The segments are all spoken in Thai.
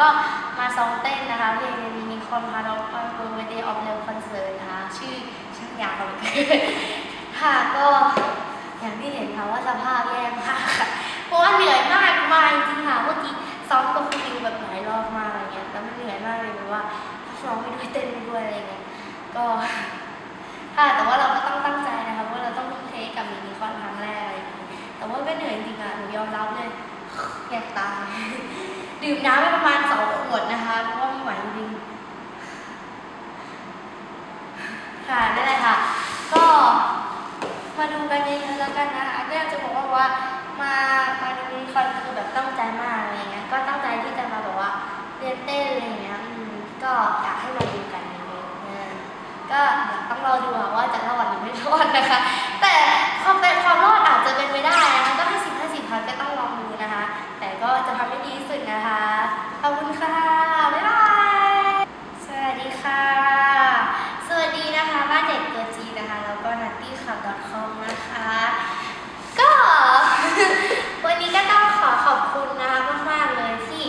ก็มาซ้อมเต้นนะคะเพลงมินิคอนพาร์ทออฟเวอร์เดย์ออฟเลคอนเสิร์ตนะคะชื่อช่างยาวเลยค่ะก็อย่างที่เห็นค่ะว่าสภาพแย่มากค่ะเพราะว่าเหนื่อยมากมาจริงค่ะเมื่อกี้ซ้อมกับฟิวแบบหลายรอบมากอะไรเงี้ยแต่มันเหนื่อยมากเลยแบบว่าร้องไปด้วยเต้นไปด้วยอะไรเงี้ยก็ค่ะแต่ว่าเราก็ต้องตั้งใจนะคะว่าเราต้องทุ่มเทกับมินิคอนครั้งแรกอะไรอย่างเงี้ยแต่ว่าก็เหนื่อยจริงอะหนูยอมรับเลยอยากตายดื่มน้ำไปประมาณสองขวดนะคะเพราะว่าไม่ไหวจริงๆค่ะนั่นแหละค่ะ ก็มา ดูกันเยอะๆแล้วกันนะคะก็อยากจะบอกว่าว่ามามาดูมินิคอนคือแบบตั้งใจมากอะไรเงี้ยก็ตั้งใจที่จะมาแบบว่าเรียนเต้นอะไรเงี้ยก็อยากให้มาดูกันเยอะๆนก็ต้องรอดูค่ะว่าจะรอดหรือไม่รอดนะคะ แต่ความเป็นความรอดอาจจะเป็นไปได้นะคะก็ให้สิบห้าสิบค่ะก็ต้องลองดูนะคะ แต่ก็จะทำให้ดีที่สุดนะคะ ขอบคุณค่ะ บ๊ายบาย สวัสดีค่ะ สวัสดีนะคะบ้านเด็กตัวจีนนะคะ แล้วก็ n u t t y c l u b c o m นะคะ ก็ วันนี้ก็ต้องขอขอบคุณนะคะมากๆเลยที่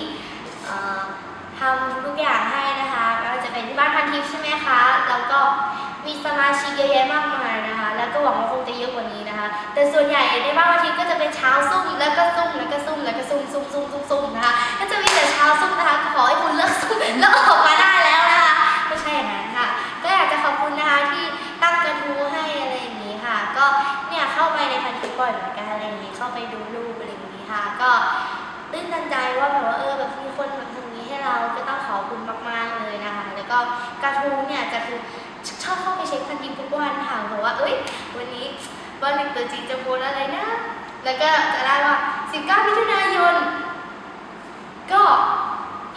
เอ่อ ทำทุกอย่างให้นะคะไม่ว่าจะเป็นที่บ้านพันทิพย์ใช่ไหมคะ แล้วก็มีสมาชิกเยอะแยะมากมายนะคะ แล้วก็หวังว่าคงจะเยอะกว่านี้นะคะ แต่ส่วนใหญ่ในบ้านพันทิพย์ก็จะเป็นเช้าซุ่มแล้วก็ซุ่มแล้วก็ซุ่มแล้วก็ซุ่มซุ่มซุ่มซุ่มซุ่มนะคะ ก็จะมีแต่เช้าซุ่มนะคะขอให้คุณเลิกซุ่มแล้วออกมาได้แล้วนะคะไม่ใช่อย่างนั้นค่ะ ก็อยากจะขอบคุณนะคะที่ตั้งกระทู้ให้อะไรอย่างนี้ค่ะ ก็เนี่ยเข้าไปในพันทิปบ่อยเหมือนกันอะไรอย่างนี้เข้าไปดูรูปอะไรอย่างนี้ค่ะ ก็ตื้นตันใจว่าแบบว่าเออ คุณมากๆเลยนะคะ แล้วก็กระทู้เนี่ยจะคือชอบเข้าไปเช็คพันทิปทุกวันค่ะเพราะว่า เอ้ย วันนี้วันหนึ่งตัวจริงจะโพสอะไรนะ แล้วก็จะได้ว่า 19 มิถุนายน ก็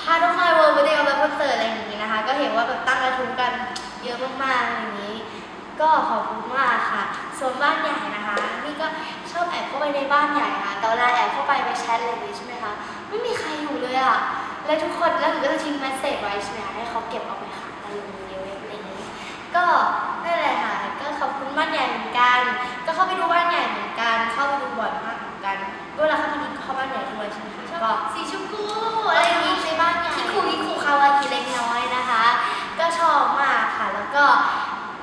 พาทุกคนเวิร์ดเดย์ออฟคอนเสิร์ตอะไรอย่างนี้นะคะ ก็เห็นว่าแบบตั้งกระทู้กันเยอะมากๆอะไรอย่างนี้ ก็ขอบคุณมากค่ะ ส่วนบ้านใหญ่นะคะ นี่ก็ชอบแอบเข้าไปในบ้านใหญ่ค่ะตอนแรกแอบเข้าไปไปแชทอะไรอย่างนี้ใช่ไหมคะ ไม่มีใครอยู่เลยอะ และทุกคนแล้วหนูก็จะทิ้งเมสเซจไว้ใช่ไหมคะให้เขาเก็บเอาไปขายอะไรอย่างนี้เว็บอะไรอย่างนี้ ก็นั่นแหละค่ะก็ขอบคุณบ้านใหญ่เหมือนกัน ก็เข้าไปดูบ้านใหญ่เหมือนกันเข้าไปดูบ่อยมากเหมือนกันเวลาเข้ามาดูเข้าบ้านใหญ่ด้วยใช่ไหมคะก็สีชมพูอะไรอย่างนี้ในบ้านใหญ่คิคูคิคูคาวาอิเล็กน้อยนะคะ ก็ชอบมากค่ะแล้วก็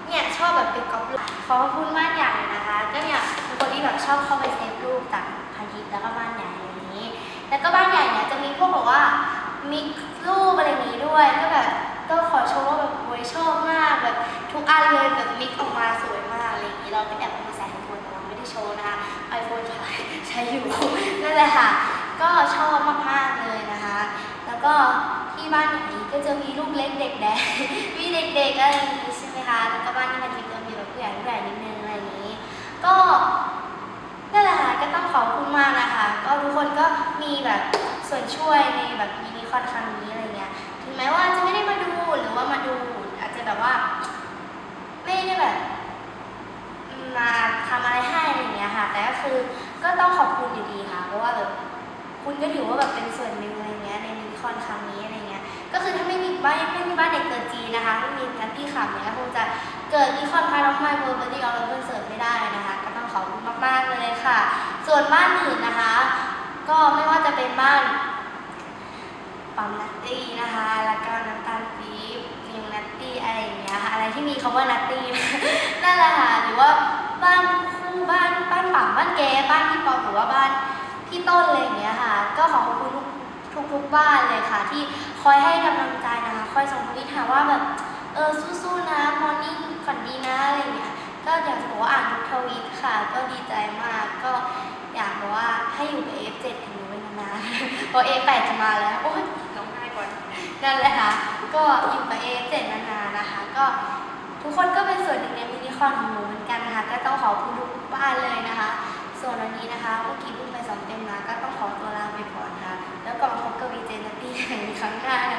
เนี่ยชอบแบบเป็นก๊อปรูปขอบคุณบ้านใหญ่นะคะ ก็เนี่ยเป็นคนที่แบบชอบเข้าไปเซฟรูปจากพันทิปแล้วก็บ้านใหญ่อะไรอย่างนี้ แล้วก็บ้านใหญ่เนี่ยจะมีพวกแบบว่า มิกรูปอะไรนี้ด้วย ก็แบบก็ขอชมว่าแบบโวยชอบมากแบบทุกอันเลยแบบมิกออกมาสวยมากอะไรอย่างนี้เราก็แอบมาใส่ไอโฟนแต่เราไม่ได้โชว์นะคะไอโฟนใช้อยู่นั่นแหละค่ะ ก็ชอบมากๆเลยนะคะ แล้วก็ที่บ้านไหนก็จะมีลูกเล็กเด็กแดงมีเด็กๆอะไรอย่างนี้ใช่ไหมคะแล้วก็บ้านที่มันทิพย์ก็มีแบบผู้ใหญ่ผู้ใหญ่นิดนึงอะไรอย่างนี้ ก็นั่นแหละค่ะก็ต้องขอบคุณมากนะคะ ก็ทุกคนก็มีแบบ ส่วนช่วยในแบบมินิคอนครั้งนี้อะไรเงี้ย ถึงแม้ว่าจะไม่ได้มาดูหรือว่ามาดู อาจจะแบบว่า ไม่ได้แบบ มาทำอะไรให้อะไรเงี้ยค่ะ แต่ก็คือก็ต้องขอบคุณอยู่ดีค่ะ เพราะว่าแบบคุณก็ถือว่าแบบเป็นส่วนหนึ่งอะไรเงี้ยในมินิคอนครั้งนี้อะไรเงี้ย ก็คือถ้าไม่มีบ้านไม่มีบ้านเด็กเกิดจีนะคะไม่มีนัตตี้ขับเนี่ยคงจะเกิดมินิคอนพาร์ทออฟไมเวิร์ดดี้ออฟคอนเสิร์ตไม่ได้นะคะ ก็ต้องขอบคุณมากๆเลยค่ะ ส่วนบ้านอื่นนะคะ ก็ไม่ว่าจะเป็นบ้านปั๊มนัตตี้นะคะ แล้วก็น้ำตาลปี๊บนิวนัตตี้อะไรอย่างเงี้ยค่ะอะไรที่มีคำว่านัตตี้นั่นแหละค่ะหรือว่าบ้านคู่บ้านบ้านปังบ้านแกบ้านพี่ปอหรือว่าบ้านพี่ต้นอะไรอย่างเงี้ยค่ะ ก็ขอขอบคุณทุกทุกบ้านเลยค่ะ ที่คอยให้กำลังใจนะคะ คอยส่งทวิตหาว่าแบบเออสู้ๆนะมอน พอเอแปดจะมาแล้ว โอ้ยน้องง่ายก่อนนั่นแหละค่ะ ก็อยู่กับ A7 มานานนะคะ ก็ทุกคนก็เป็นส่วนหนึ่งในมินิคอนของหนูเหมือนกันนะคะ ก็ต้องขอบคุณทุกบ้านเลยนะคะ ส่วนวันนี้นะคะเมื่อกี้พุ่งไปสองเต็มมา ก็ต้องขอตัวลาไปก่อนค่ะ แล้วก็มาพบกับวีเจนตี้ในครั้งหน้านะคะ